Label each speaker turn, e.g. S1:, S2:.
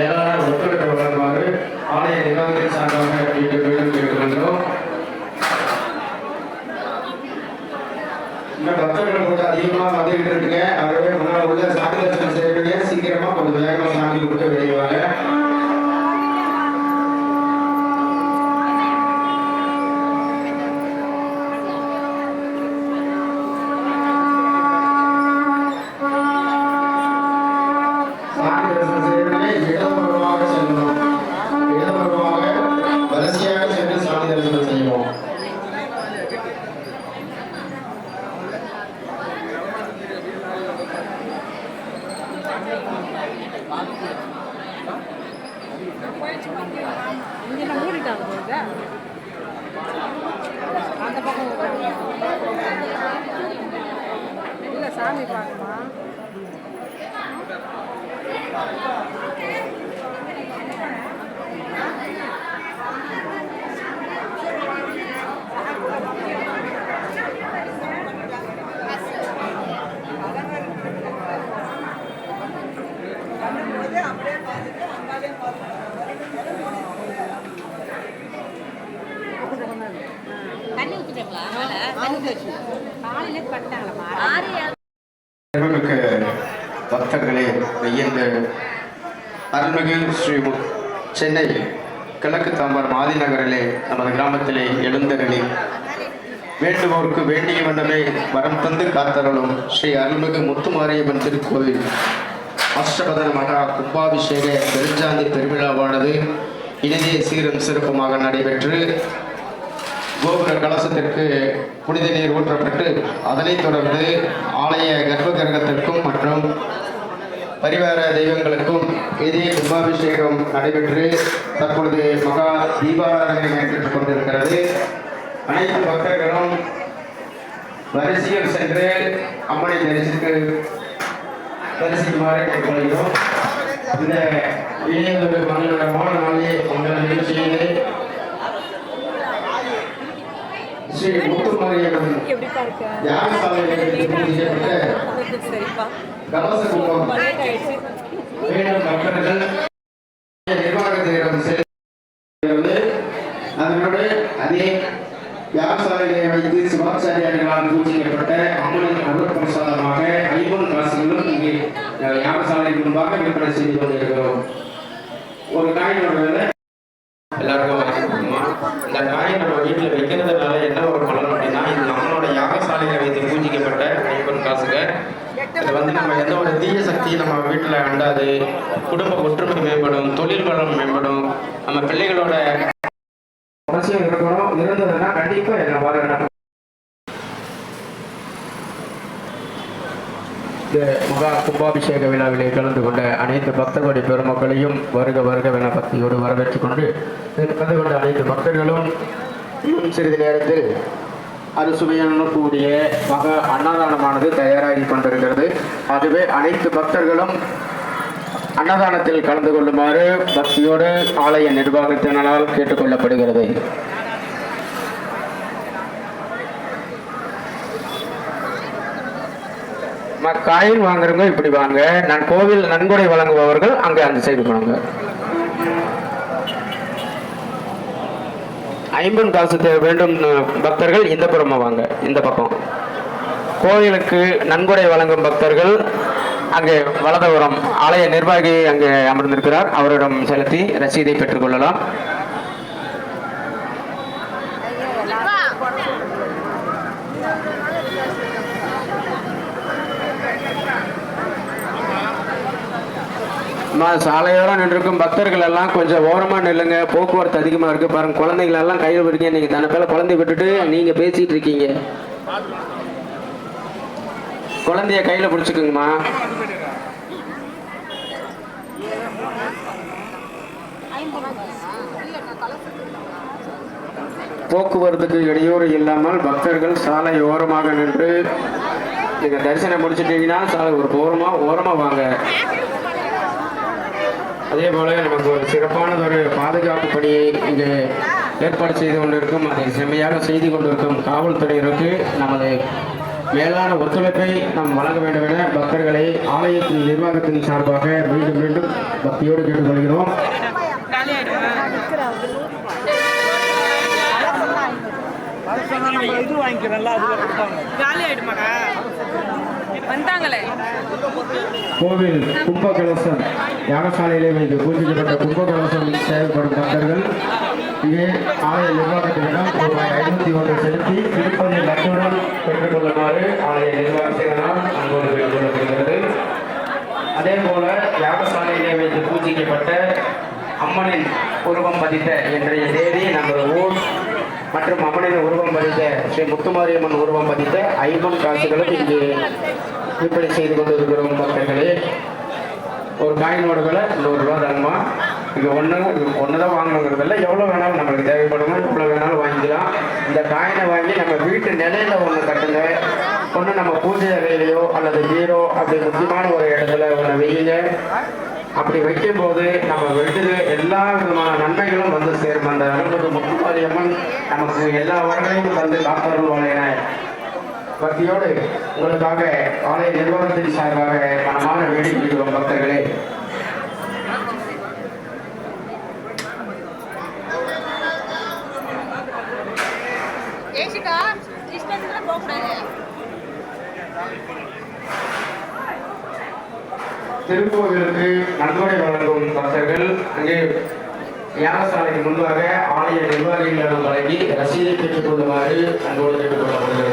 S1: மேலான ஒத்துழைப்பு வழங்குமாறு ஆலய நிர்வாகத்தின் சார்பாக கேட்டு மீண்டும் கேட்டுக்கொள்கிறோம் இன்னும் பக்தர்கள் கொஞ்சம் அதிகமாக வந்துகிட்டு இருக்குங்க ஆகவே முன்னால் உள்ள சாமி தரிசனம் செய்யறீங்க சீக்கிரமா கொஞ்சம் வேகமாக சாமி கொடுத்து வெளியே வாங்க சாமி தரிசனம் செய்யறீங்க இடதுபுறமாக செல்லணும் இடதுபுறமாக வரிசையாக சென்று சாமி தரிசனம் செய்யணும்
S2: இங்க நான் மூடிட்டாங்க போகுது அந்த பக்கம் போகணும். இல்ல சாமி பார்க்கணுமா
S3: தண்ணி ஊற்றிட்டீங்களா
S2: காலையில பண்ணிட்டாங்களா
S3: ஆறு
S1: அருள்மிகு ஸ்ரீ மு- சென்னை கிழக்கு தாம்பரம் ஆதிநகரிலே நமது கிராமத்திலே எழுந்தருளி வேண்டுவோருக்கு வேண்டிய வண்ணமே வரம் தந்து காத்தருளும் ஸ்ரீ அருள்மிகு முத்துமாரியம்மன் திருக்கோவில். அஷ்டபதன மகா கும்பாபிஷேக பெருஞ்சாந்தி பெருவிழாவானது இனிதே சீரும் சிறப்புமாக நடைபெற்று கோபுர கலசத்திற்கு புனித நீர் ஊற்றப்பட்டு அதனைத் தொடர்ந்து ஆலய கர்ப்பகர பரிவார தெய்வங்களுக்கும் இதே கும்பாபிஷேகம் நடைபெற்று தற்பொழுது மகா தீபாராதனை நடைபெற்றுக் கொண்டிருக்கிறது. அனைத்து பக்தர்களும் வரிசையில் சென்று அம்மனை தரிசித்து தரிசிக்குமாறு கேட்டுக்கொள்கிறோம். இந்த இணையதொரு மங்களகரமான நாளிலே மங்கள நிகழ்ச்சியிலே ஸ்ரீ முத்துமாரியம்மன் யாகசாலையில் செய்யப்பட்ட
S2: சரிப்பா.
S1: கலச கும்பம்.
S2: லேட் ஆயிடுச்சு.
S1: மேலும் பக்தர்கள் நிர்வாகத்திடம் செல்கிறது அதனோடு அதே யாகசாலையை வைத்து சிவாச்சாரியார்களால் பூஜிக்கப்பட்ட அம்மனின் பிரசாதமாக ஐம்பது காசுகளும் இங்கே யாகசாலை முன்பாக விற்பனை செய்து கொண்டிருக்கிறோம். ஒரு காயினோட எல்லாருக்கும் வணக்கம்மா இந்த காயின் நம்ம வீட்டில் வைக்கிறதுனால என்ன ஒரு பலன் அப்படின்னா இது நம்மளோட யாகசாலையில் வைத்து பூஜிக்கப்பட்ட ஐம்பன் காசுங்க. இது வந்து நம்ம எந்த ஒரு தீய சக்தி நம்ம வீட்டில் அண்டாது. குடும்ப ஒற்றுமை மேம்படும் தொழில் வளம் மேம்படும். நம்ம பிள்ளைகளோட அவசியம் இருக்கணும். இருந்ததுன்னா கண்டிப்பாக என்ன பாருங்க இந்த மகா கும்பாபிஷேக விழாவிலே கலந்து கொண்ட அனைத்து பக்தர்களுடைய பெருமக்களையும் வருக வருக வருகவென பக்தியோடு வரவேற்றுக் கொண்டு இதில் கலந்து கொண்ட அனைத்து பக்தர்களும் இன்னும் சிறிது நேரத்தில் அறுசுவையான கூடிய மகா அன்னதானமானது தயாராகி கொண்டிருக்கிறது. ஆகவே அனைத்து பக்தர்களும் அன்னதானத்தில் கலந்து கொள்ளுமாறு பக்தியோடு ஆலய நிர்வாகத்தினரால் கேட்டுக்கொள்ளப்படுகிறது காயின் வாங்குறவங்க இப்படி வாங்க. நான் கோவில் நன்கொடை வழங்குபவர்கள் அங்கே அந்த சைடு போனாங்க. ஐம்பன் காசு வேண்டும் பக்தர்கள் இந்த புறமா வாங்க இந்த பக்கம். கோயிலுக்கு நன்கொடை வழங்கும் பக்தர்கள் அங்கே வலதபுரம் ஆலய நிர்வாகி அங்கே அமர்ந்திருக்கிறார். அவரிடம் செலுத்தி ரசீதை பெற்றுக்கொள்ளலாம் அம்மா, சாலையோரம் நின்றுக்கும் பக்தர்கள் எல்லாம் கொஞ்சம் ஓரமாக நில்லுங்க. போக்குவரத்து அதிகமாக இருக்குது பாருங்க. குழந்தைகள் எல்லாம் கையில் விடுங்க நீங்கள் தன பேர குழந்தைய விட்டுட்டு நீங்கள் பேசிகிட்டு இருக்கீங்க. குழந்தைய கையில் பிடிச்சிக்குங்கம்மா. போக்குவரத்துக்கு இடையூறு இல்லாமல் பக்தர்கள் சாலை ஓரமாக நின்று நீங்கள் தரிசனம் முடிச்சிட்டீங்கன்னா சாலை ஒரு ஓரமாக ஓரமாக வாங்க. அதே போல நமக்கு ஒரு சிறப்பானது ஒரு பாதுகாப்பு பணியை இங்கு ஏற்பாடு செய்து கொண்டிருக்கும் அதை செம்மையாக செய்து கொண்டிருக்கும் காவல்துறையினருக்கு நமது மேலான ஒத்துழைப்பை நாம் வழங்க வேண்டும் என பக்தர்களை ஆலயத்தின் நிர்வாகத்தின் சார்பாக மீண்டும் மீண்டும் பக்தியோடு கேட்டுக்கொள்கிறோம்.
S4: இது
S2: காலி ஆயிடுமாடா வந்தாங்களே.
S1: கோவில் கும்பகலசம் யாகசாலையிலே வைத்து பூஜிக்கப்பட்ட கும்பகலசம் தேவைப்படும் பக்தர்கள் இங்கே ஆலய நிர்வாகத்திடம் ரூபாய் ஐநூத்தி ஒன்று செலுத்தி திருப்பதி லட்சுடன் பெற்றுக்கொள்ளுமாறு ஆலய நிர்வாகத்தினால் அன்போடு பெற்றுக்கொள்ளப்படுகிறது அதே போல யாகசாலையிலே வைத்து பூஜிக்கப்பட்ட அம்மனின் உருவம் பதித்த இன்றைய தேதி நமது ஊர் மற்றும் அம்மனின் உருவம் பதித்த ஸ்ரீ முத்துமாரியம்மன் உருவம் பதித்த ஐம்பன் காசுகளும் இங்கு விற்பனை செய்து கொண்டிருக்கிறோம் பக்தர்களே ஒரு காயினோட விலை நூறுரூவா தாங்கம்மா இங்கே ஒன்று ஒன்று தான் வாங்கணுங்கிறதில்ல எவ்வளோ வேணாலும் நம்மளுக்கு தேவைப்படுமோ எவ்வளோ வேணாலும் வாங்கிக்கலாம். இந்த காயினை வாங்கி நம்ம வீட்டு நிலையில ஒன்று கட்டுங்க. ஒன்று நம்ம பூஜை அறையிலையோ அல்லது ஜீரோ அப்படி முக்கியமான ஒரு இடத்துல ஒன்று வையுங்க. அப்படி வைக்கும்போது நம்ம வீட்டுக்கு எல்லா விதமான நன்மைகளும் வந்து சேரும். அந்த அனுபவ முத்துமாரியம்மன் நமக்கு எல்லா வரங்களையும் தந்து காத்தருள்வாள் என பக்தியோடு உங்களுக்காக ஆலய நிர்வாகத்தின் சார்பாக மனமான வேடிக்கைக்கிறோம் பக்தர்களே. திருக்கோவிலுக்கு நன்கொடை வழங்கும் பக்தர்கள் அங்கே யாகசாலைக்கு முன்பாக ஆலய நிர்வாகிகளிடம் வழங்கி ரசீதை பெற்றுக் கொள்ளுமாறு அன்போடு கேட்டுக்கொள்வார்